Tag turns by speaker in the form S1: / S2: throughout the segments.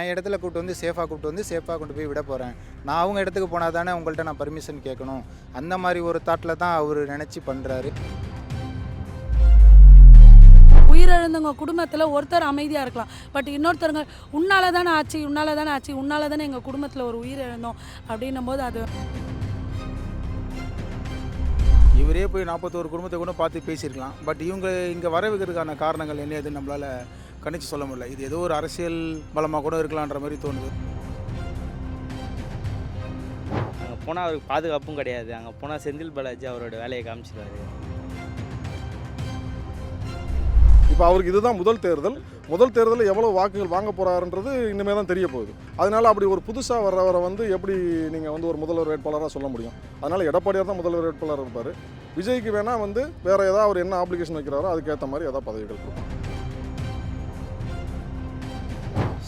S1: என் இடத்துல கூப்பிட்டு வந்து சேஃபாக கூப்பிட்டு வந்து சேஃபாக கொண்டு போய் விட போகிறேன் நான் அவங்க இடத்துக்கு போனால் தானே உங்கள்கிட்ட நான் பர்மிஷன் கேட்கணும். அந்த மாதிரி ஒரு தாட்டில் தான் அவர் நினச்சி பண்ணுறாரு
S2: உயிரிழந்தவங்க குடும்பத்தில் ஒருத்தர் அமைதியாக இருக்கலாம். பட் இன்னொருத்தருங்க உன்னால தானே ஆச்சு உன்னால தானே ஆச்சு உன்னால தானே எங்கள் குடும்பத்தில் ஒரு உயிர் இழந்தோம் அப்படின்னும் போது அது
S3: இவரே போய் நாற்பத்தோரு குடும்பத்தை கூட பார்த்து பேசியிருக்கலாம். பட் இவங்க இங்கே வர வைக்கிறதுக்கான காரணங்கள் என்ன எதுன்னு நம்மளால் கணிச்சு சொல்ல முடியல. இது ஏதோ ஒரு அரசியல் பலமாக கூட இருக்கலான்ற மாதிரி தோணுது.
S4: அங்கே போனால் அவருக்கு பாதுகாப்பும் கிடையாது. அங்கே போனால் செந்தில் பாலாஜி அவரோட வேலையை காமிச்சிடுவாரு
S5: இப்போ அவருக்கு இதுதான் முதல் தேர்தல். முதல் தேர்தலில் எவ்வளோ வாக்குகள் வாங்க போறாருன்றது இனிமே தான் தெரிய போகுது. அதனால அப்படி ஒரு புதுசாக வர்றவரை வந்து எப்படி நீங்கள் வந்து ஒரு முதல்வர் வேட்பாளராக சொல்ல முடியும்? அதனால எடப்பாடியார் தான் முதல்வர் வேட்பாளர் இருப்பார். விஜய்க்கு வேணால் வந்து வேற ஏதாவது அவர் என்ன அப்ளிகேஷன் வைக்கிறாரோ அதுக்கேற்ற மாதிரி ஏதாவது பதவிகள் கொடுப்பாங்க.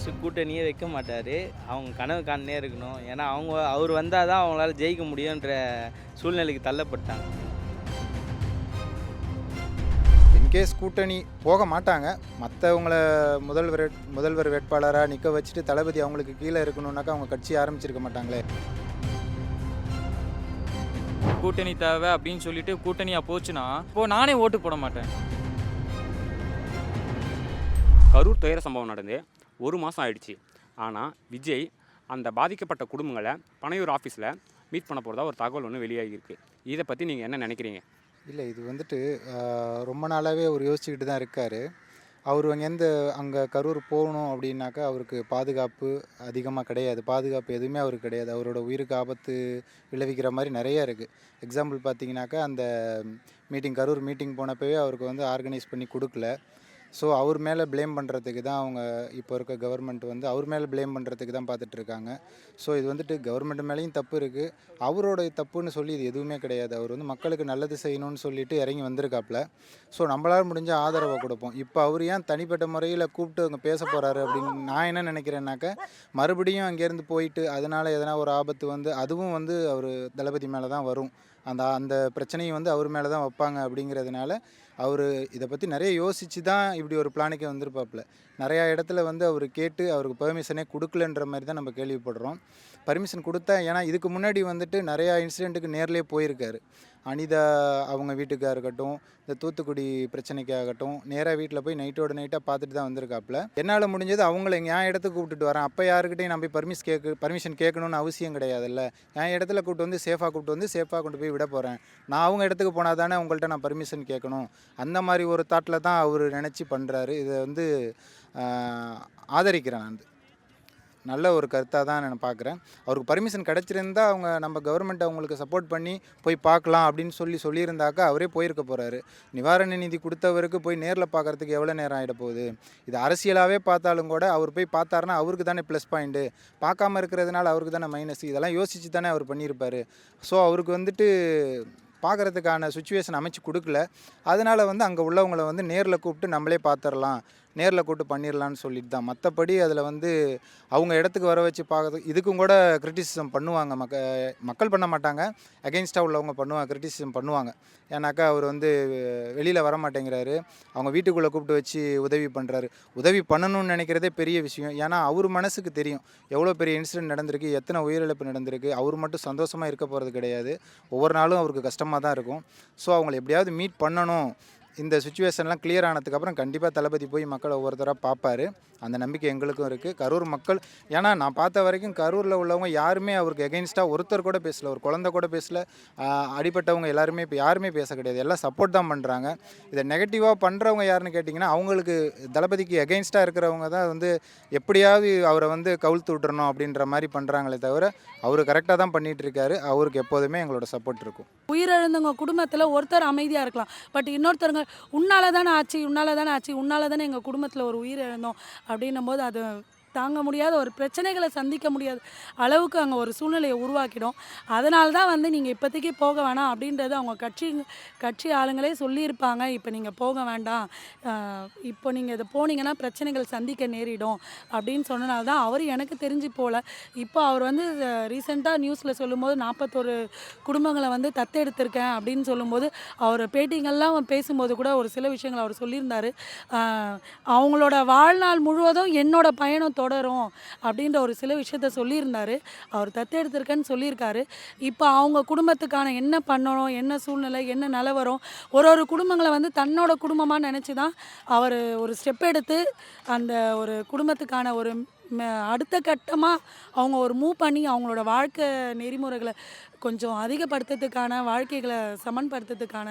S4: சு- கூட்டணியே வைக்க மாட்டார். அவங்க கனவு காணனே இருக்கணும். ஏன்னா அவங்க அவர் வந்தால் தான் அவங்களால ஜெயிக்க முடியுன்ற சூழ்நிலைக்கு தள்ளப்பட்டாங்க.
S1: இன்கேஸ் கூட்டணி போக மாட்டாங்க மற்றவங்கள முதல்வர் முதல்வர் வேட்பாளராக நிற்க வச்சுட்டு தளபதி அவங்களுக்கு கீழே இருக்கணும்னாக்கா அவங்க கட்சி ஆரம்பிச்சிருக்க மாட்டாங்களே.
S6: கூட்டணி தேவை அப்படின்னு சொல்லிட்டு கூட்டணியாக போச்சுன்னா இப்போ நானே ஓட்டு போட மாட்டேன்.
S7: கரூர் துயர சம்பவம் நடந்து ஒரு மாதம் ஆயிடுச்சு. ஆனால் விஜய் அந்த பாதிக்கப்பட்ட குடும்பங்களை பனையூர் ஆஃபீஸில் மீட் பண்ண போகிறதா ஒரு தகவல் ஒன்று வெளியாகியிருக்கு. இதை பற்றி நீங்கள் என்ன நினைக்கிறீங்க?
S1: இல்லை இது வந்துட்டு ரொம்ப நாளாகவே அவர் யோசிச்சுக்கிட்டு தான் இருக்கார். அவர் அங்கேருந்து அங்கே கரூர் போகணும் அப்படின்னாக்கா அவருக்கு பாதுகாப்பு அதிகமாக கிடையாது. பாதுகாப்பு எதுவுமே அவருக்கு கிடையாது. அவரோட உயிருக்கு ஆபத்து விளைவிக்கிற மாதிரி நிறைய இருக்குது எக்ஸாம்பிள் பார்த்தீங்கன்னாக்கா அந்த மீட்டிங் கரூர் மீட்டிங் போனப்பவே அவருக்கு வந்து ஆர்கனைஸ் பண்ணி கொடுக்கல. ஸோ அவர் மேலே ப்ளேம் பண்ணுறதுக்கு தான் அவங்க இப்போ இருக்க கவர்மெண்ட் வந்து அவர் மேலே ப்ளேம் பண்ணுறதுக்கு தான் பார்த்துட்ருக்காங்க ஸோ இது வந்துட்டு கவர்மெண்ட் மேலேயும் தப்பு இருக்குது அவரோட தப்புன்னு சொல்லி இது எதுவுமே கிடையாது. அவர் வந்து மக்களுக்கு நல்லது செய்யணும்னு சொல்லிட்டு இறங்கி வந்திருக்காப்புல. ஸோ நம்மளால் முடிஞ்ச ஆதரவை கொடுப்போம். இப்போ அவர் ஏன் தனிப்பட்ட முறையில் கூப்பிட்டு அங்கே பேச போகிறாரு அப்படின்னு நான் என்ன நினைக்கிறேன்னாக்க மறுபடியும் அங்கேருந்து போயிட்டு அதனால் எதனா ஒரு ஆபத்து வந்து அதுவும் வந்து அவர் தளபதி மேலே தான் வரும். அந்த அந்த பிரச்சனையும் வந்து அவர் மேலே தான் வைப்பாங்க அப்படிங்கிறதுனால அவர் இதை பற்றி நிறைய யோசித்து தான் இப்படி ஒரு பிளானுக்கு வந்திருப்பாப்புல. நிறையா இடத்துல வந்து அவர் கேட்டு அவருக்கு பெர்மிஷனே கொடுக்கலன்ற மாதிரி தான் நம்ம கேள்விப்படுறோம். பர்மிஷன் கொடுத்தா ஏன்னா இதுக்கு முன்னாடி வந்துட்டு நிறையா இன்சிடெண்ட்டுக்கு நேர்லேயே போயிருக்காரு. அனிதா அவங்க வீட்டுக்காக இருக்கட்டும் இந்த தூத்துக்குடி பிரச்சனைக்காகட்டும் நேராக வீட்டில் போய் நைட்டோட நைட்டாக பார்த்துட்டு தான் வந்திருக்காப்புல. என்னால் முடிஞ்சது அவங்கள என் இடத்துக்கு கூப்பிட்டுட்டு வரேன். அப்போ யாருக்கிட்டையும் நான் போய் பர்மிஷன் கேட்க பர்மிஷன் கேட்கணும்னு அவசியம் கிடையாதுல்ல. என் இடத்துல கூப்பிட்டு வந்து சேஃபாக கூப்பிட்டு வந்து சேஃபாக கொண்டு போய் விட போகிறேன் நான் அவங்க இடத்துக்கு போனால் தானே உங்கள்கிட்ட நான் பர்மிஷன் கேட்கணும். அந்த மாதிரி ஒரு தாட்டில் தான் அவர் நினச்சி பண்ணுறாரு இதை வந்து ஆதரிக்கிறேன் நான். நல்ல ஒரு கருத்தாக தான் நான் பார்க்குறேன் அவருக்கு பர்மிஷன் கிடச்சிருந்தா அவங்க நம்ம கவர்மெண்ட் அவங்களுக்கு சப்போர்ட் பண்ணி போய் பார்க்கலாம் அப்படின்னு சொல்லி சொல்லியிருந்தாக்கா அவரே போயிருக்க போகிறாரு நிவாரண நிதி கொடுத்தவருக்கு போய் நேரில் பார்க்கறதுக்கு எவ்வளோ நேரம் ஆகிட போகுது? இது அரசியலாகவே பார்த்தாலும் கூட அவர் போய் பார்த்தாருன்னா அவருக்கு தானே ப்ளஸ் பாயிண்ட்டு பார்க்காம இருக்கிறதுனால அவருக்கு தானே மைனஸ் இதெல்லாம் யோசித்து தானே அவர் பண்ணியிருப்பார். ஸோ அவருக்கு வந்துட்டு பார்க்குறதுக்கான சுச்சுவேஷன் அமைச்சு கொடுக்கல. அதனால் வந்து அங்கே உள்ளவங்களை வந்து நேரில் கூப்பிட்டு நம்மளே பார்த்துடலாம் நேரில் கூப்பிட்டு பண்ணிடலான்னு சொல்லிட்டு தான் மற்றபடி அதில் வந்து அவங்க இடத்துக்கு வர வச்சு பார்க்கறது இதுக்கும் கூட கிரிட்டிசிசம் பண்ணுவாங்க. மக்க மக்கள் பண்ண மாட்டாங்க. அகெயின்ஸ்டாக உள்ளவங்க பண்ணுவாங்க கிரிட்டிசிசம் பண்ணுவாங்க. ஏன்னாக்கா அவர் வந்து வெளியில் வர மாட்டேங்கிறாரு. அவங்க வீட்டுக்குள்ளே கூப்பிட்டு வச்சு உதவி பண்ணுறாரு உதவி பண்ணணும்னு நினைக்கிறதே பெரிய விஷயம். ஏன்னா அவர் மனசுக்கு தெரியும். எவ்வளோ பெரிய இன்சிடென்ட் நடந்திருக்கு எத்தனை உயிரிழப்பு நடந்திருக்கு. அவர் மட்டும் சந்தோஷமாக இருக்க போகிறது கிடையாது. ஒவ்வொரு நாளும் அவருக்கு கஷ்டமாக தான் இருக்கும். ஸோ அவங்கள எப்படியாவது மீட் பண்ணணும். இந்த சுச்சுவேஷன்லாம் கிளியர் ஆனதுக்கப்புறம் கண்டிப்பாக தளபதி போய் மக்களை ஒவ்வொருத்தராக பார்ப்பாரு. அந்த நம்பிக்கை எங்களுக்கும் இருக்குது கரூர் மக்கள் ஏன்னா நான் பார்த்த வரைக்கும் கரூரில் உள்ளவங்க யாருமே அவருக்கு எகெயின்ஸ்டாக ஒருத்தர் கூட பேசல ஒரு குழந்தை கூட பேசல. அடிப்பட்டவங்க எல்லாருமே இப்போ யாருமே பேச கிடையாது. எல்லாம் சப்போர்ட் தான் பண்ணுறாங்க இதை நெகட்டிவாக பண்ணுறவங்க யாருன்னு கேட்டிங்கன்னா அவங்களுக்கு தளபதிக்கு எகெயின்ஸ்டாக இருக்கிறவங்க தான் வந்து எப்படியாவது அவரை வந்து கவுழ்த்து விட்டுறணும் அப்படின்ற மாதிரி பண்ணுறாங்களே தவிர அவர் கரெக்டாக தான் பண்ணிகிட்டு இருக்காரு. அவருக்கு எப்போதுமே எங்களோட சப்போர்ட் இருக்கும்.
S2: உயிரிழந்தவங்க குடும்பத்தில் ஒருத்தர் அமைதியாக இருக்கலாம். பட் இன்னொருத்தருங்க உன்னால் தானே ஆச்சு உன்னால் தானே ஆச்சு உன்னால் தானே எங்கள் குடும்பத்தில் ஒரு உயிர் இழந்தோம் அப்படின்னும் போது அது தாங்க முடியாத ஒரு பிரச்சனைகளை சந்திக்க முடியாத அளவுக்கு அங்கே ஒரு சூழ்நிலையை உருவாக்கிடும். அதனால தான் வந்து நீங்கள் இப்போதைக்கு போக வேணாம் அப்படின்றது அவங்க கட்சி கட்சி ஆளுங்களே சொல்லியிருப்பாங்க. இப்போ நீங்கள் போக வேண்டாம். இப்போ நீங்கள் இதை போனீங்கன்னா பிரச்சனைகள் சந்திக்க நேரிடும் அப்படின்னு சொன்னனால தான் அவர் எனக்கு தெரிஞ்சு போகல இப்போ அவர் வந்து ரீசெண்டாக நியூஸில் சொல்லும்போது நாற்பத்தொரு குடும்பங்களை வந்து தத்தெடுத்திருக்கேன் அப்படின்னு சொல்லும்போது அவர் பேட்டிங்கள்லாம் பேசும்போது கூட ஒரு சில விஷயங்கள் அவர் சொல்லியிருந்தார். அவங்களோட வாழ்நாள் முழுவதும் என்னோட பயணம் தொடரும் அப்படின்ற ஒரு சில விஷயத்த சொல்லியிருந்தார். அவர் தத்தெடுத்திருக்கேன்னு சொல்லியிருக்காரு. இப்போ அவங்க குடும்பத்துக்கான என்ன பண்ணணும் என்ன சூழ்நிலை என்ன நிலவரம் ஒரு ஒரு குடும்பங்களை வந்து தன்னோட குடும்பமாக நினச்சி தான் அவர் ஒரு ஸ்டெப் எடுத்து அந்த ஒரு குடும்பத்துக்கான ஒரு அடுத்த கட்டமாக அவங்க ஒரு மூவ் பண்ணி அவங்களோட வாழ்க்கை நெறிமுறைகளை கொஞ்சம் அதிகப்படுத்துறதுக்கான வாழ்க்கைகளை சமன்படுத்துறதுக்கான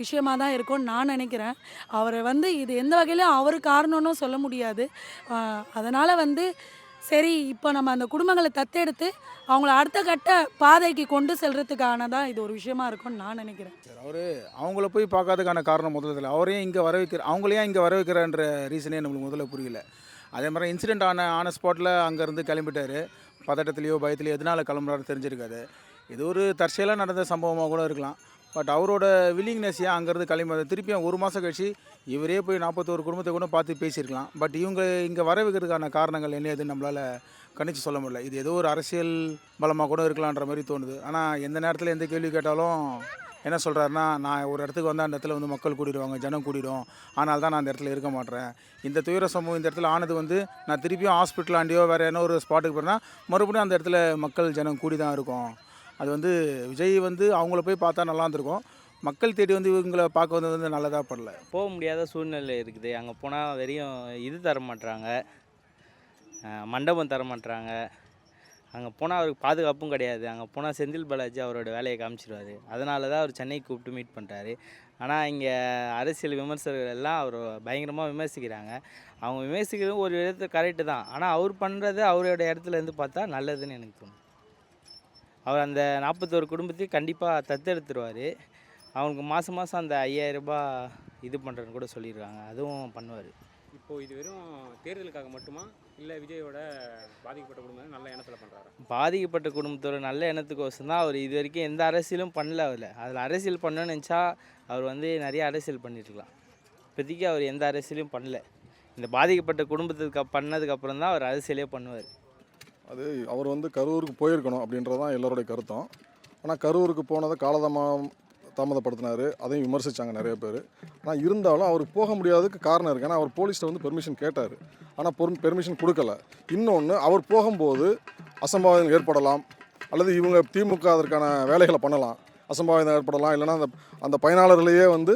S2: விஷயமா தான் இருக்கும்னு நான் நினைக்கிறேன். அவரை வந்து இது எந்த வகையிலும் அவர் காரணம்னு சொல்ல முடியாது. அதனால் வந்து சரி இப்போ நம்ம அந்த குடும்பங்களை தத்தெடுத்து அவங்கள அடுத்த கட்ட பாதைக்கு கொண்டு செல்றதுக்கான தான் இது ஒரு விஷயமா இருக்கும்னு நான் நினைக்கிறேன்.
S3: சார் அவர் அவங்கள போய் பார்க்கறதுக்கான காரணம் முதல்ல அவரையும் இங்கே வர வைக்கிற அவங்களையும் இங்கே வர வைக்கிறன்ற ரீசனே நம்மளுக்கு முதல்ல புரியல. அதே மாதிரி இன்சிடென்ட் ஆன ஆன ஸ்பாட்டில் அங்கேருந்து கிளம்பிட்டார். பதட்டத்துலேயோ பயத்துலையோ எதனால் கிளம்புறாருன்னு தெரிஞ்சிருக்காது. இது ஒரு தற்செயலாக நடந்த சம்பவமாக கூட இருக்கலாம். பட் அவரோட வில்லிங்னஸ் ஏன் அங்கேருந்து கிளம்பி திருப்பியும் ஒரு மாதம் கழிச்சு இவரே போய் நாற்பத்தோரு குடும்பத்தை கூட பார்த்து பேசியிருக்கலாம். பட் இவங்க இங்கே வர வைக்கிறதுக்கான காரணங்கள் என்ன எதுன்னு நம்மளால் கணிச்சு சொல்ல முடியல. இது ஏதோ ஒரு அரசியல் பலமாக கூட இருக்கலான்ற மாதிரி தோணுது. ஆனால் எந்த நேரத்தில் எந்த கேள்வி கேட்டாலும் என்ன சொல்கிறாருன்னா நான் ஒரு இடத்துக்கு வந்தால் அந்த இடத்துல வந்து மக்கள் கூடிடுவாங்க ஜனம் கூடிடும். ஆனால் தான் நான் அந்த இடத்துல இருக்க மாட்டேறேன். இந்த துயர சம்பவம் இந்த இடத்துல ஆனது வந்து நான் திருப்பியும் ஹாஸ்பிட்டல் ஆண்டியோ வேறு என்ன ஒரு ஸ்பாட்டுக்கு போனால் மறுபடியும் அந்த இடத்துல மக்கள் ஜனம் கூடி தான் இருக்கும். அது வந்து விஜய் வந்து அவங்கள போய் பார்த்தா நல்லா இருந்திருக்கும் மக்கள் தேடி வந்து இவங்களை பார்க்க வந்தது வந்து நல்லதாக படல.
S4: போக முடியாத சூழ்நிலை இருக்குது. அங்கே போனால் வெறும் இது தர மாட்டுறாங்க மண்டபம் தர மாட்டுறாங்க அங்கே போனால் அவருக்கு பாதுகாப்பும் கிடையாது. அங்கே போனால் செந்தில் பாலாஜி அவரோட வேலையை காமிச்சிருவாரு. அதனால தான் அவர் சென்னைக்கு கூப்பிட்டு மீட் பண்ணுறாரு ஆனால் இங்கே அரசியல் விமர்சகர்கள் எல்லாம் அவர் பயங்கரமாக விமர்சிக்கிறாங்க. அவங்க விமர்சிக்கிறது ஒரு விதத்தில் கரெக்டு தான். ஆனால் அவர் பண்ணுறது அவரோட இடத்துல இருந்து பார்த்தா நல்லதுன்னு எனக்கு தோணும் அவர் அந்த நாற்பத்தோரு குடும்பத்தையும் கண்டிப்பாக தத்தெடுத்துருவார். அவனுக்கு மாதம் மாதம் அந்த 5000 ரூபாய் இது பண்ணுறேன்னு கூட சொல்லியிருக்காங்க. அதுவும் பண்ணுவார்.
S7: இப்போ இது வெறும் தேர்தலுக்காக மட்டுமா? இல்லை விஜயோட பாதிக்கப்பட்ட குடும்பம் நல்ல எண்ணத்தில் பண்ணுறாரா
S4: பாதிக்கப்பட்ட குடும்பத்தோட நல்ல எண்ணத்துக்கோசம் தான் அவர் இது வரைக்கும் எந்த அரசியலும் பண்ணல அதில் அதில் அரசியல் பண்ணணும்னு நினச்சா அவர் வந்து நிறைய அரசியல் பண்ணிட்டுருக்கலாம். இப்போதைக்கு அவர் எந்த அரசியலும் பண்ணல. இந்த பாதிக்கப்பட்ட குடும்பத்துக்கு அப்~ பண்ணதுக்கு அப்புறம் தான் அவர் அரசியலே பண்ணுவார்.
S5: அது அவர் வந்து கரூருக்கு போயிருக்கணும் அப்படின்றது தான் எல்லோருடைய கருத்தம். ஆனால் கரூருக்கு போனதை காலதாமம் தாமதப்படுத்தினார். அதையும் விமர்சித்தாங்க நிறைய பேர். ஆனால் இருந்தாலும் அவர் போக முடியாததுக்கு காரணம் இருக்குது ஏன்னா அவர் போலீஸ்கிட்ட வந்து பெர்மிஷன் கேட்டார். ஆனால் பொறு பெர்மிஷன் கொடுக்கல. இன்னொன்று அவர் போகும்போது அசம்பாவிதம் ஏற்படலாம். அல்லது இவங்க திமுக அதற்கான வேலைகளை பண்ணலாம். அசம்பாவிதம் ஏற்படலாம். இல்லைன்னா அந்த அந்த பயனாளர்களையே வந்து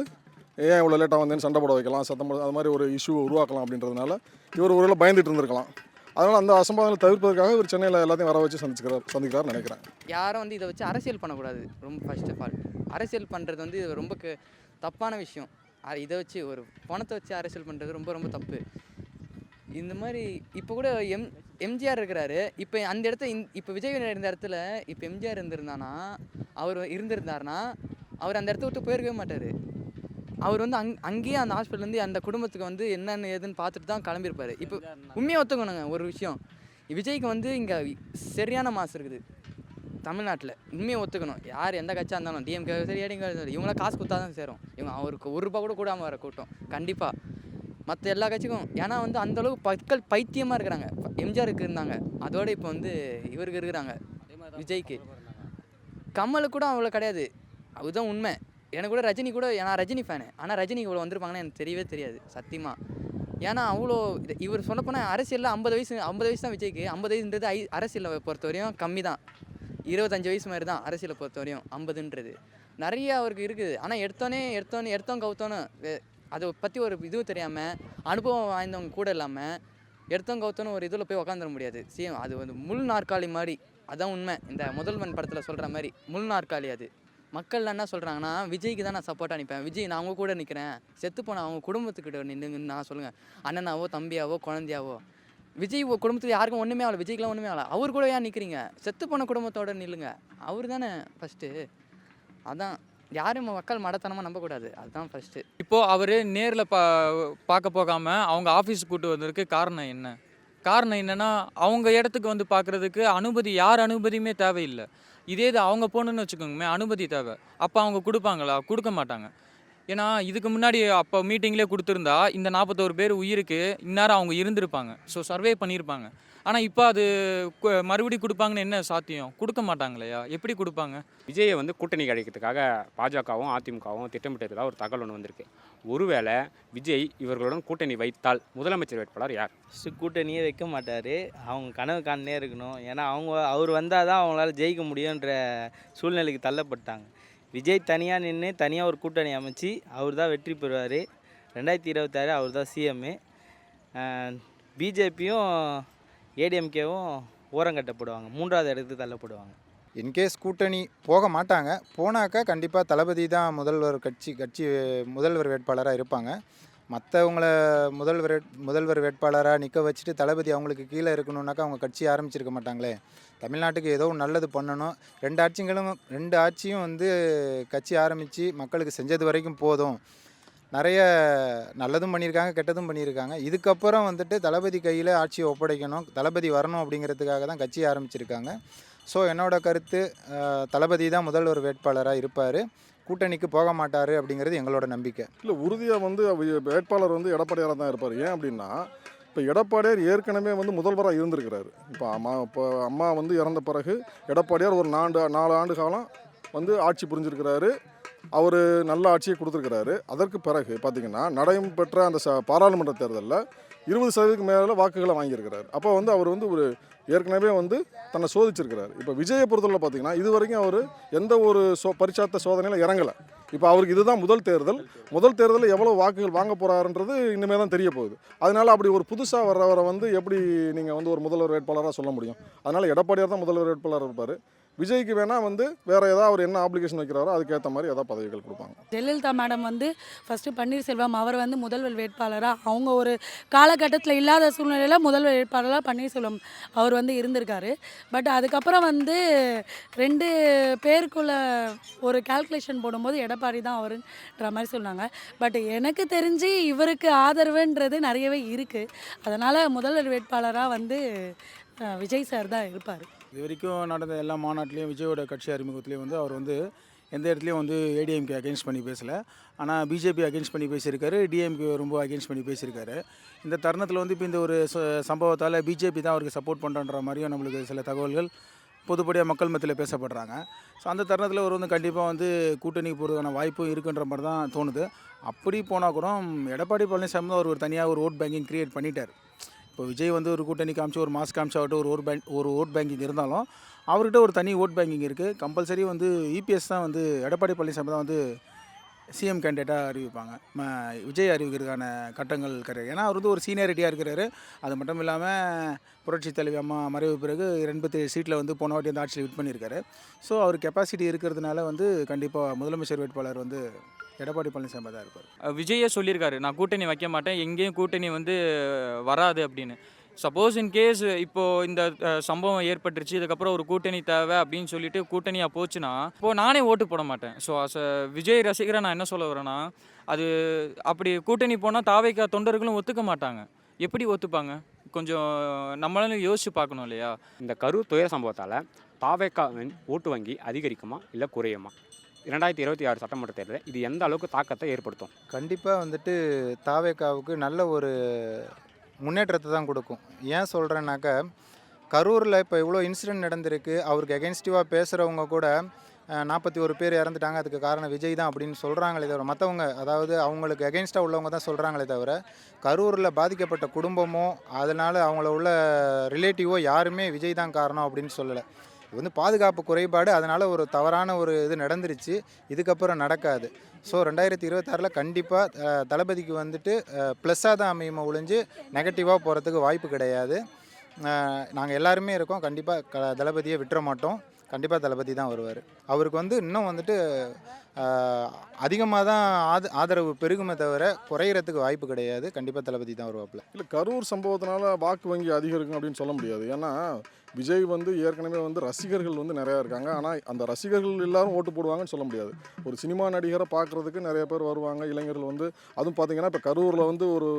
S5: ஏன் இவ்வளோ லேட்டாக வந்தேன்னு சண்டை போட வைக்கலாம். சத்தம் போட அது மாதிரி ஒரு இஷ்யூ உருவாக்கலாம் அப்படின்றதுனால இவர் ஒருவேளை பயந்துட்டு இருந்திருக்கலாம். அதனால் அந்த அசம்பாவிதங்களை தவிர்ப்பதற்காக இவர் சென்னையில் எல்லாத்தையும் வர வச்சு சந்திச்சுக்கிறார் சந்திக்கிறார் நினைக்கிறேன்.
S8: யாரும் வந்து இதை வச்சு அரசியல் பண்ணக்கூடாது. ரொம்ப ஃபர்ஸ்ட் ஆஃப் ஆல் அரசியல் பண்ணுறது வந்து இது ரொம்ப க- தப்பான விஷயம். இதை வச்சு ஒரு பணத்தை வச்சு அரசியல் பண்ணுறது ரொம்ப ரொம்ப தப்பு. இந்த மாதிரி இப்போ கூட எம் எம்ஜிஆர் இருக்கிறாரு. இப்போ அந்த இடத்த இந் இப்போ விஜய் இருந்த இடத்துல இப்போ எம்ஜிஆர் இருந்திருந்தானா அவர் இருந்திருந்தாருன்னா அவர் அந்த இடத்த விட்டு போயிருக்கவே மாட்டார். அவர் வந்து அங் அங்கேயே அந்த ஹாஸ்பிட்டல்லேருந்து அந்த குடும்பத்துக்கு வந்து என்னென்ன ஏதுன்னு பார்த்துட்டு தான் கிளம்பியிருப்பாரு. இப்போ உண்மையாக ஒத்துக்கணுங்க ஒரு விஷயம். விஜய்க்கு வந்து இங்கே சரியான மாசு இருக்குது தமிழ்நாட்டில். உண்மையை ஒத்துக்கணும். யார் எந்த கட்சியாக இருந்தாலும் டிஎம்கே சரி சரி இவங்களாம் காசு கொடுத்தா தான் சேரும். இவங்க அவருக்கு ஒரு ரூபா கூட கூடாமல் வர கூட்டம். கண்டிப்பாக மற்ற எல்லா கட்சிக்கும் ஏன்னா வந்து அந்த அளவுக்கு மக்கள் பைத்தியமாக இருக்கிறாங்க. எம்ஜிஆருக்கு இருந்தாங்க அதோட இப்போ வந்து இவருக்கு இருக்கிறாங்க. விஜய்க்கு. கமலுக்கு கூட அவ்வளோ கிடையாது. அதுதான் உண்மை. எனக்கு கூட ரஜினி கூட நான் ரஜினி ஃபேனு ஆனால் ரஜினி இவ்வளோ வந்திருப்பாங்கன்னு எனக்கு தெரியவே தெரியாது சத்தியமாக ஏன்னா அவ்வளோ இது- இவர் சொல்லப்போனால் அரசியலில் ஐம்பது வயசு ஐம்பது வயசு தான் விஜய்க்கு. ஐம்பது வயசுன்றது ஐ அரசியலில் பொறுத்த வரையும் கம்மி தான். இருபத்தஞ்சு வயசு மாதிரி தான் அரசியலை பொறுத்த வரையும் ஐம்பதுன்றது. நிறைய அவருக்கு இருக்குது. ஆனால் எடுத்தோன்னே எடுத்தோன்னே எடுத்தோம் கவுத்தோன்னு அதை பற்றி ஒரு இதுவும் தெரியாமல் அனுபவம் வாய்ந்தவங்க கூட இல்லாமல் எடுத்தோம் கவுத்தோன்னு ஒரு இதில் போய் உக்காந்துட முடியாது. சேம் அது வந்து முள் நாற்காலி மாதிரி. அதான் உண்மை. இந்த முதல்வன் படத்தில் சொல்கிற மாதிரி முள் நாற்காலி அது. மக்கள் என்ன சொல்கிறாங்கன்னா விஜய்க்கு தான் நான் சப்போர்ட்டாக நிற்பேன் விஜய் நான் அவங்க கூட நிற்கிறேன் செத்து போனால் அவங்க குடும்பத்துக்கிட்ட நின்றுங்கன்னு நான் சொல்லுங்கள் அண்ணனாவோ தம்பியாவோ குழந்தையாவோ. விஜய் குடும்பத்தில் குடும்பத்துக்கு யாருக்கும் ஒன்றுமே ஆகலை. விஜய்க்குலாம் ஒன்றுமே ஆகலை. அவர் கூட ஏன் நிற்கிறீங்க செத்து போன குடும்பத்தோட நில்லுங்க. அவர் தானே ஃபஸ்ட்டு அதான். யாரும் மக்கள் மடத்தனமாக நம்பக்கூடாது அதுதான் ஃபஸ்ட்டு
S6: இப்போது அவர் நேரில் பா பார்க்க போகாமல் அவங்க ஆஃபீஸ் கூட்டு வந்ததுக்கு காரணம் என்ன? காரணம் என்னென்னா அவங்க இடத்துக்கு வந்து பார்க்குறதுக்கு அனுமதி யார் அனுமதியுமே தேவையில்லை. இதே இது அவங்க போகணுன்னு வச்சுக்கோங்கமே அனுமதி தேவை. அப்போ அவங்க கொடுப்பாங்களா? கொடுக்க மாட்டாங்க. ஏன்னா இதுக்கு முன்னாடி அப்போ மீட்டிங்லேயே கொடுத்துருந்தா இந்த நாற்பத்தோரு பேர் உயிருக்கு இந்நேரம் அவங்க இருந்திருப்பாங்க. ஸோ சர்வே பண்ணியிருப்பாங்க ஆனால் இப்போ அது கு- மறுபடியும் கொடுப்பாங்கன்னு என்ன சாத்தியம்? கொடுக்க மாட்டாங்களையா? எப்படி கொடுப்பாங்க?
S7: விஜயை வந்து கூட்டணி கிடைக்கிறதுக்காக பாஜகவும் அதிமுகவும் திட்டமிட்டதாக ஒரு தகவல் ஒன்று வந்திருக்கு. ஒருவேளை விஜய் இவர்களுடன் கூட்டணி வைத்தால் முதலமைச்சர் வேட்பாளர் யார்?
S4: கூட்டணியே வைக்க மாட்டார். அவங்க கனவு காணே இருக்கணும். ஏன்னா அவங்க அவர் வந்தால் தான் அவங்களால ஜெயிக்க முடியுன்ற சூழ்நிலைக்கு தள்ளப்பட்டாங்க. விஜய் தனியாக நின்று தனியாக ஒரு கூட்டணி அமைச்சு அவர் தான் வெற்றி பெறுவார். ரெண்டாயிரத்தி இருபத்தாறு அவர் தான் சிஎம்மு பிஜேபியும் ஏடிஎம்கேவும் ஓரங்கட்டப்படுவாங்க மூன்றாவது இடத்துக்கு தள்ளப்படுவாங்க.
S1: இன்கேஸ் கூட்டணி போக மாட்டாங்க. போனாக்கா கண்டிப்பாக தளபதி தான் முதல்வர் கட்சி கட்சி முதல்வர் வேட்பாளராக இருப்பாங்க. மற்றவங்கள முதல்வர் முதல்வர் வேட்பாளராக நிற்க வச்சுட்டு தளபதி அவங்களுக்கு கீழே இருக்கணுன்னாக்கா அவங்க கட்சி ஆரம்பிச்சிருக்க மாட்டாங்களே. தமிழ்நாட்டுக்கு ஏதோ நல்லது பண்ணணும். ரெண்டு ஆட்சிகளும் ரெண்டு ஆட்சியும் வந்து கட்சி ஆரம்பித்து மக்களுக்கு செஞ்சது வரைக்கும் போதும். நிறைய நல்லதும் பண்ணியிருக்காங்க கெட்டதும் பண்ணியிருக்காங்க. இதுக்கப்புறம் வந்துட்டு தளபதி கையில் ஆட்சியை ஒப்படைக்கணும் தளபதி வரணும் அப்படிங்கிறதுக்காக தான் கட்சி ஆரம்பிச்சிருக்காங்க. ஸோ என்னோட கருத்து தளபதி தான் முதல்வர் வேட்பாளராக இருப்பார். கூட்டணிக்கு போக மாட்டார் அப்படிங்கிறது எங்களோட நம்பிக்கை.
S5: இல்லை உறுதியாக வந்து அவ- வேட்பாளர் வந்து எடப்பாடியாராக தான் இருப்பார். ஏன் அப்படின்னா இப்போ எடப்பாடியார் ஏற்கனவே வந்து முதல்வராக இருந்திருக்கிறாரு. இப்போ அம்மா இப்போ அம்மா வந்து இறந்த பிறகு எடப்பாடியார் ஒரு நான்கு நாலு ஆண்டு காலம் வந்து ஆட்சி புரிஞ்சிருக்கிறாரு. அவர் நல்ல ஆட்சியை கொடுத்துருக்கிறாரு. அதற்கு பிறகு பார்த்தீங்கன்னா நடைபெற்ற அந்த ச பாராளுமன்ற தேர்தலில் இருபது சதவீதத்துக்கு மேலே வாக்குகளை வாங்கியிருக்கிறார். அப்போ வந்து அவர் வந்து ஒரு ஏற்கனவே வந்து தன்னை சோதிச்சிருக்கிறார். இப்போ விஜயை பொறுத்தவரை பார்த்தீங்கன்னா இது வரைக்கும் அவர் எந்த ஒரு சோ பரிச்சாத்த சோதனையில் இறங்கலை. இப்போ அவருக்கு இதுதான் முதல் தேர்தல். முதல் தேர்தலில் எவ்வளோ வாக்குகள் வாங்க போகிறாருன்றது இனிமேல் தான் தெரிய போகுது. அதனால் அப்படி ஒரு புதுசாக வர்றவரை வந்து எப்படி நீங்கள் வந்து ஒரு முதல்வர் வேட்பாளராக சொல்ல முடியும்? அதனால் எடப்பாடியார் தான் முதல்வர் வேட்பாளர் இருப்பார். விஜய்க்கு வேணால் வந்து வேறு ஏதாவது அவர் என்ன ஆப்ளிகேஷன் வைக்கிறாரோ அதுக்கேற்ற மாதிரி ஏதாவது பதவிகள் கொடுப்பாங்க.
S2: ஜெயலலிதா மேடம் வந்து ஃபஸ்ட்டு பன்னீர்செல்வம் அவர் வந்து முதல்வர் வேட்பாளராக அவங்க ஒரு காலகட்டத்தில் இல்லாத சூழ்நிலையில் முதல்வர் வேட்பாளராக பன்னீர்செல்வம் அவர் வந்து இருந்திருக்காரு. பட் அதுக்கப்புறம் வந்து ரெண்டு பேருக்குள்ள ஒரு கால்குலேஷன் போடும்போது எடப்பாடி தான் அவருன்ற மாதிரி சொன்னாங்க. பட் எனக்கு தெரிஞ்சு இவருக்கு ஆதரவுன்றது நிறையவே இருக்குது அதனால் முதல்வர் வேட்பாளராக வந்து விஜய் சார் தான் இருப்பார்.
S3: இது வரைக்கும் நடந்த எல்லா மாநாட்டிலையும் விஜயோட கட்சி அறிமுகத்துலேயும் வந்து அவர் வந்து எந்த இடத்துலையும் வந்து ஏடிஎம்கே அகேன்ஸ்ட் பண்ணி பேசலை. ஆனால் பிஜேபி அகேன்ஸ்ட் பண்ணி பேசியிருக்காரு டிஎம்கே ரொம்ப அகேன்ஸ்ட் பண்ணி பேசியிருக்காரு. இந்த தருணத்தில் வந்து இப்போ இந்த ஒரு ச- சம்பவத்தால் பிஜேபி தான் அவருக்கு சப்போர்ட் பண்ணுறன்ற மாதிரியும் நம்மளுக்கு சில தகவல்கள் பொதுப்படியாக மக்கள் மத்தியில் பேசப்படுறாங்க. ஸோ அந்த தருணத்தில் அவர் வந்து கண்டிப்பாக வந்து கூட்டணிக்கு போகிறதுக்கான வாய்ப்பும் இருக்குன்ற மாதிரி தான் தோணுது. அப்படி போனால் கூட எடப்பாடி பழனிசாமி தான் அவர் ஒரு தனியாக ஒரு ஓட் பேங்கிங் க்ரியேட் பண்ணிட்டார். இப்போ விஜய் வந்து ஒரு கூட்டணி காமிச்சு ஒரு மாஸ் காமிச்சாகட்டும் ஒரு ஓட் பேங்க் ஒரு ஓட் பேங்கிங் இருந்தாலும் அவர்கிட்ட ஒரு தனி ஓட் பேங்கிங் இருக்குது கம்பல்சரி வந்து இபிஎஸ் தான் வந்து எடப்பாடி பழனிசாமி தான் வந்து சிஎம் கேண்டிடேட்டாக அறிவிப்பாங்க. ம விஜய் அறிவிக்கிறதுக்கான கட்டங்கள் கிடையாது. ஏன்னா அவர் வந்து ஒரு சீனியாரிட்டியாக இருக்கிறாரு. அது மட்டும் இல்லாமல் புரட்சி தலைவி அம்மா மறைவு பிறகு எண்பத்தேழு சீட்டில் வந்து போன வாட்டி வந்து ஆட்சியில் விட் பண்ணியிருக்காரு. ஸோ அவர் கெப்பாசிட்டி இருக்கிறதுனால வந்து கண்டிப்பாக முதலமைச்சர் வேட்பாளர் வந்து எடப்பாடி பழனிசாமி தான் இருப்பார்.
S6: விஜயே சொல்லியிருக்காரு நான் கூட்டணி வைக்க மாட்டேன் எங்கேயும் கூட்டணி வந்து வராது அப்படின்னு. சப்போஸ் இன் கேஸ் இப்போது இந்த சம்பவம் ஏற்பட்டுருச்சு இதுக்கப்புறம் ஒரு கூட்டணி தேவை அப்படின்னு சொல்லிட்டு கூட்டணியாக போச்சுன்னா இப்போது நானே ஓட்டு போட மாட்டேன். ஸோ அஸ் விஜய் ரசிகரை நான் என்ன சொல்ல வரேன்னா அது அப்படி கூட்டணி போனால் தாவைக்கா தொண்டர்களும் ஒத்துக்க மாட்டாங்க. எப்படி ஒத்துப்பாங்க? கொஞ்சம் நம்மளாலும் யோசிச்சு பார்க்கணும் இல்லையா?
S7: இந்த கரூர் துயர சம்பவத்தால் தாவேக்காவின் ஓட்டு வங்கி அதிகரிக்குமா இல்லை குறையுமா? இரண்டாயிரத்தி இருபத்தி ஆறு சட்டமன்ற தேர்தலில் இது எந்த அளவுக்கு தாக்கத்தை ஏற்படுத்தும்?
S1: கண்டிப்பாக வந்துட்டு தாவேக்காவுக்கு நல்ல ஒரு முன்னேற்றத்தை தான் கொடுக்கும். ஏன் சொல்கிறேன்னாக்கா கரூரில் இப்போ இவ்வளோ இன்சிடென்ட் நடந்திருக்கு. அவருக்கு எகென்ஸ்டிவாக பேசுகிறவங்க கூட நாற்பத்தி ஒரு பேர் இறந்துட்டாங்க. அதுக்கு காரணம் விஜய் தான் அப்படின்னு சொல்கிறாங்களே தவிர மற்றவங்க அதாவது அவங்களுக்கு எகென்ஸ்டாக உள்ளவங்க தான் சொல்கிறாங்களே தவிர கரூரில் பாதிக்கப்பட்ட குடும்பமோ அதனால் அவங்கள உள்ள ரிலேட்டிவோ யாருமே விஜய் தான் காரணம் அப்படின்னு சொல்லலை. இது வந்து பாதுகாப்பு குறைபாடு அதனால் ஒரு தவறான ஒரு இது நடந்துருச்சு. இதுக்கப்புறம் நடக்காது. ஸோ ரெண்டாயிரத்தி இருபத்தாறில் கண்டிப்பாக தளபதிக்கு வந்துட்டு ப்ளஸ்ஸாக தான் அமையுமா ஒழிஞ்சு நெகட்டிவாக போகிறதுக்கு வாய்ப்பு கிடையாது. நாங்கள் எல்லாருமே இருக்கோம். கண்டிப்பாக க தளபதியை விட்டுற மாட்டோம். கண்டிப்பாக தளபதி தான் வருவார். அவருக்கு வந்து இன்னும் வந்துட்டு அதிகமாக தான் ஆத ஆதரவு பெருகுமே தவிர குறையிறதுக்கு வாய்ப்பு கிடையாது. கண்டிப்பாக தளபதி தான் வருவாப்புல.
S5: இல்லை கரூர் சம்பவத்தினால வாக்கு வங்கி அதிகரிக்கும் அப்படின்னு சொல்ல முடியாது. ஏன்னா விஜய் வந்து ஏற்கனவே வந்து ரசிகர்கள் வந்து நிறையா இருக்காங்க. ஆனால் அந்த ரசிகர்கள் எல்லாரும் ஓட்டு போடுவாங்கன்னு சொல்ல முடியாது. ஒரு சினிமா நடிகரை பார்க்குறதுக்கு நிறைய பேர் வருவாங்க. இளைஞர்கள் வந்து அதுவும் பார்த்தீங்கன்னா இப்போ கரூரில் வந்து ஒரு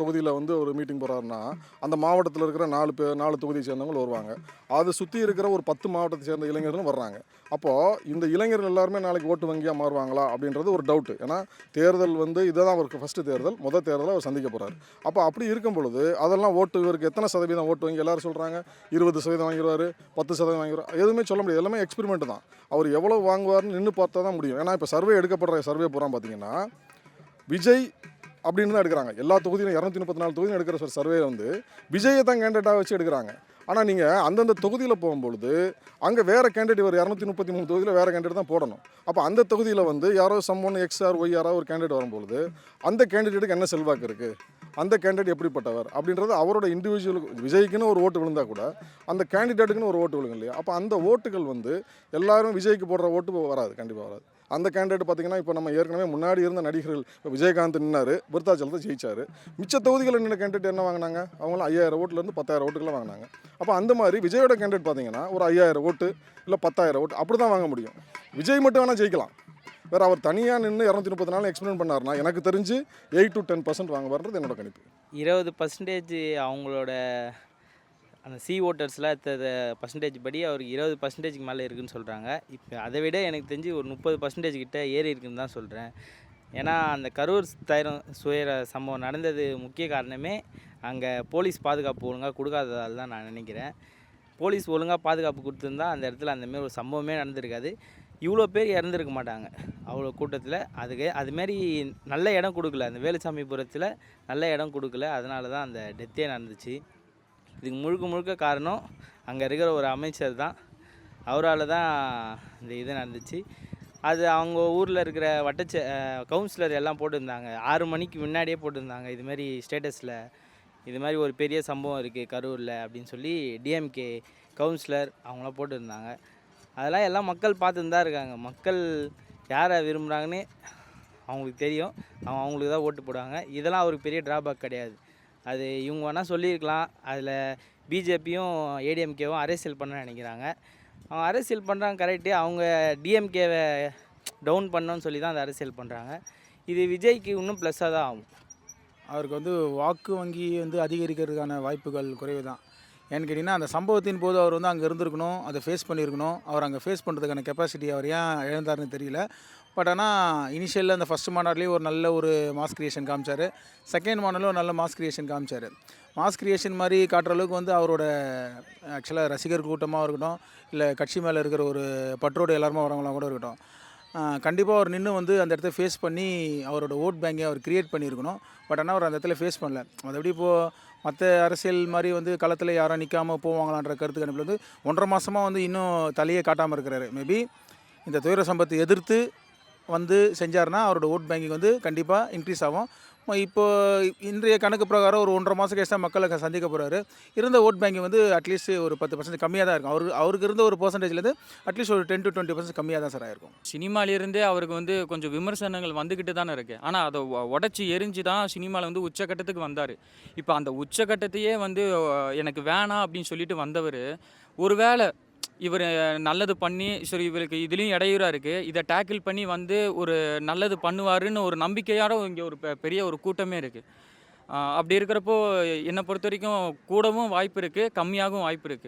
S5: தொகுதியில் வந்து ஒரு மீட்டிங் போகிறாருன்னா அந்த மாவட்டத்தில் இருக்கிற நாலு பேர் நாலு தொகுதியை சேர்ந்தவங்க வருவாங்க. அதை சுற்றி இருக்கிற ஒரு பத்து மாவட்டத்தை சேர்ந்த இளைஞர்களும் வர்றாங்க. அப்போது இந்த இளைஞர்கள் எல்லாருமே நாளைக்கு ஓட்டு வங்கியாக மாறுவாங்களா அப்படின்றது ஒரு டவுட்டு. ஏன்னா தேர்தல் வந்து இதை தான் அவருக்கு ஃபஸ்ட்டு தேர்தல். முதல் தேர்தலை அவர் சந்திக்க போகிறார் அப்போ அப்படி இருக்கும் பொழுது அதெல்லாம் ஓட்டு இவருக்கு எத்தனை சதவீதம் ஓட்டு வாங்கி எல்லாரும் சொல்கிறாங்க இருபது சதவீதம் வாங்கிடுவார் பத்து சதவீதம் வாங்கிடுவார். எதுவுமே சொல்ல முடியாது. எல்லாமே எக்ஸ்பெரிமெண்ட் தான். அவர் எவ்வளோ வாங்குவார்னு நின்று பார்த்தா தான் முடியும். ஏன்னா இப்போ சர்வே எடுக்கப்படுற சர்வே பூரா பார்த்தீங்கன்னா விஜய் அப்படின்னு தான் எடுக்கிறாங்க. எல்லா தொகுதியிலும் இரநூத்தி முப்பத்தி நாலு தொகுதியும் எடுக்கிற சர்வே வந்து விஜயை தான் கேண்டிடேட்டாக வச்சு எடுக்கிறாங்க. ஆனால் நீங்கள் அந்தந்த தொகுதியில் போகும்பொழுது அங்கே வேறு கேண்டிடேட் ஒரு இரநூத்தி முப்பத்தி மூணு தொகுதியில் வேறு கேண்டிடேட் தான் போடணும். அப்போ அந்த தொகுதியில் வந்து யாரோ சம் எக்ஸ் ஆர் ஒய் யாரோ ஒரு கேண்டிடேட் வரும்பொழுது அந்த கேண்டிடேட்டுக்கு என்ன செல்வாக்கு இருக்குது அந்த கேண்டிடேட் எப்படிப்பட்டவர்? அப்படின்றது அவரோட இண்டிவிஜுவல் விஜய்க்குன்னு ஒரு ஓட்டு விழுந்தால் கூட அந்த கேண்டிடேட்டுக்குன்னு ஒரு ஓட்டு விழுங்க இல்லையா? அப்போ அந்த ஓட்டுகள் வந்து எல்லாரும் விஜய்க்கு போடுற ஓட்டு வராது கண்டிப்பாக வராது. அந்த கேண்டிடேட் பார்த்தீங்கன்னா இப்போ நம்ம ஏற்கனவே முன்னாடி இருந்த நடிகர்கள் இப்போ விஜயகாந்த் நின்னார் விருத்தாச்சலத்தை ஜெயிச்சார். மிச்ச தொகுதிகளில் நின்று கேண்டிடேட் என்ன வாங்கினாங்க? அவங்களும் ஐயாயிரம் ஓட்டுலேருந்து பத்தாயிரம் ஓட்டுகளை வாங்கினாங்க. அப்போ அந்த மாதிரி விஜயோட கேண்டிடேட் பார்த்தீங்கன்னா ஒரு ஐயாயிரம் ஓட்டு இல்லை பத்தாயிரம் ஓட்டு அப்படி தான் வாங்க முடியும். விஜய் மட்டும் வேணால் ஜெயிக்கலாம். வேறு அவர் தனியாக நின்று இரநூத்தி முப்பத்தி நாலு எக்ஸ்பிளைன் பண்ணாருன்னா எனக்கு தெரிஞ்சு எயிட் டு டென் பர்சன்ட் வாங்க வர்றது என்னோட கணிப்பு.
S4: இருபது பர்சன்டேஜ் அவங்களோட அந்த சி ஓட்டர்ஸில் பர்சன்டேஜ் படி அவருக்கு இருபது பர்சன்டேஜ்க்கு மேலே இருக்குன்னு சொல்கிறாங்க இப்போ அதை விட எனக்கு தெரிஞ்சு ஒரு முப்பது பர்சன்டேஜ் கிட்ட ஏறி இருக்குன்னு தான் சொல்கிறேன் ஏன்னா அந்த கரூர் தயிரம் சுயர சம்பவம் நடந்தது முக்கிய காரணமே அங்கே போலீஸ் பாதுகாப்பு ஒழுங்காக கொடுக்காததால் தான் நான் நினைக்கிறேன். போலீஸ் ஒழுங்காக பாதுகாப்பு கொடுத்துருந்தா அந்த இடத்துல அந்தமாரி ஒரு சம்பவமே நடந்திருக்காது. இவ்வளோ பேர் இறந்துருக்க மாட்டாங்க. அவ்வளோ கூட்டத்தில். அதுக்கு அதுமாரி நல்ல இடம் கொடுக்கல. அந்த வேலுசாமிபுரத்தில் நல்ல இடம் கொடுக்கல. அதனால தான் அந்த டெத்தே நடந்துச்சு. இதுக்கு முழுக்க முழுக்க காரணம் அங்கே இருக்கிற ஒரு அமைச்சர் தான். அவரால் தான் இந்த இது நடந்துச்சு. அது அவங்க ஊரில் இருக்கிற வட்டச்ச கவுன்சிலர் எல்லாம் போட்டிருந்தாங்க. ஆறு மணிக்கு முன்னாடியே போட்டிருந்தாங்க. இதுமாரி ஸ்டேட்டஸில் இது மாதிரி ஒரு பெரிய சம்பவம் இருக்குது கரூரில் அப்படின்னு சொல்லி டிஎம்கே கவுன்சிலர் அவங்களாம் போட்டிருந்தாங்க. அதெல்லாம் எல்லாம் மக்கள் பார்த்துன்னு தான் இருக்காங்க. மக்கள் யாரை விரும்புகிறாங்கன்னு அவங்களுக்கு தெரியும். அவங்க அவங்களுக்கு தான் ஓட்டு போடுவாங்க. இதெல்லாம் அவருக்கு பெரிய ட்ராபேக் கிடையாது. அது இவங்க வேணால் சொல்லியிருக்கலாம். அதில் பிஜேபியும் ஏடிஎம்கேவும் அரசியல் பண்ண நினைக்கிறாங்க. அவங்க அரசியல் பண்ணுறாங்க கரெக்டு அவங்க டிஎம்கேவை டவுன் பண்ணோன்னு சொல்லி தான் அந்த அரசியல் பண்ணுறாங்க இது விஜய்க்கு இன்னும் ப்ளஸ்ஸாக தான் ஆகும்.
S3: அவருக்கு வந்து வாக்கு வங்கி வந்து அதிகரிக்கிறதுக்கான வாய்ப்புகள் குறைவு தான். ஏன்னு கேட்டிங்கன்னா அந்த சம்பவத்தின் போது அவர் வந்து அங்கே இருந்திருக்கணும் அதை ஃபேஸ் பண்ணியிருக்கணும். அவர் அங்கே ஃபேஸ் பண்ணுறதுக்கான கெப்பாசிட்டி அவர் ஏன் இழந்தாருன்னு தெரியல. பட் ஆனால் இனிஷியலில் அந்த ஃபஸ்ட் மாநாட்லேயே ஒரு நல்ல ஒரு மாஸ் கிரியேஷன் காமிச்சார். செகண்ட் மாநாட்டில் ஒரு நல்ல மாஸ் கிரியேஷன் காமிச்சார். மாஸ் கிரியேஷன் மாதிரி காட்டுற அளவுக்கு வந்து அவரோட ஆக்சுவலாக ரசிகர் கூட்டமாக இருக்கட்டும் இல்லை கட்சி மேலே இருக்கிற ஒரு பற்றோடு எல்லாருமே வரவங்களாம் கூட இருக்கட்டும் கண்டிப்பாக அவர் நின்று வந்து அந்த இடத்த ஃபேஸ் பண்ணி அவரோட ஓட் பேங்கை அவர் கிரியேட் பண்ணியிருக்கணும். பட் ஆனால் அவர் அந்த இடத்துல ஃபேஸ் பண்ணல. மற்றபடி இப்போது மற்ற அரசியல் மாதிரி வந்து களத்தில் யாரும் நிற்காமல் போவாங்களான்ற கருத்து கணிப்பில் வந்து ஒன்றரை மாதமாக வந்து இன்னும் தலையே காட்டாமல் இருக்கிறாரு. மேபி இந்த துயர சம்பத்தை எதிர்த்து வந்து செஞ்சாருன்னா அவரோட ஓட் பேங்கிங் வந்து கண்டிப்பாக இன்க்ரீஸ் ஆகும். இப்போ இன்றைய கணக்கு பிரகாரம் ஒரு ஒன்றரை மாதம் கழிச்சு மக்களை சந்திக்க போகிறாரு இருந்த ஓட் பேங்கிங் வந்து அட்லீஸ்ட் ஒரு பத்து பர்சன்ட் கம்மியாக தான் இருக்கும். அவருக்கு அவருக்கு இருந்த ஒரு பர்சன்டேஜ்லேருந்து அட்லீஸ்ட் ஒரு டென் டு டுவெண்ட்டி பர்சன்ட் கம்மியாக தான் சார் ஆயிருக்கும்.
S6: சினிமாலேருந்தே அவருக்கு வந்து கொஞ்சம் விமர்சனங்கள் வந்துக்கிட்டு தானே இருக்குது ஆனால் அதை உடச்சி எரிஞ்சு தான் சினிமாவில் வந்து உச்சக்கட்டத்துக்கு வந்தார். இப்போ அந்த உச்சக்கட்டத்தையே வந்து எனக்கு வேணாம் அப்படின்னு சொல்லிட்டு வந்தவர் ஒருவேளை இவர் நல்லது பண்ணி சரி இவருக்கு இதுலேயும் இடையூறாக இருக்குது இதை டேக்கிள் பண்ணி வந்து ஒரு நல்லது பண்ணுவாருன்னு ஒரு நம்பிக்கையோட இங்கே ஒரு பெ- பெரிய ஒரு கூட்டமே இருக்குது அப்படி இருக்கிறப்போ என்னை பொறுத்த வரைக்கும் கூடவும் வாய்ப்பு இருக்குது கம்மியாகவும் வாய்ப்பு இருக்குது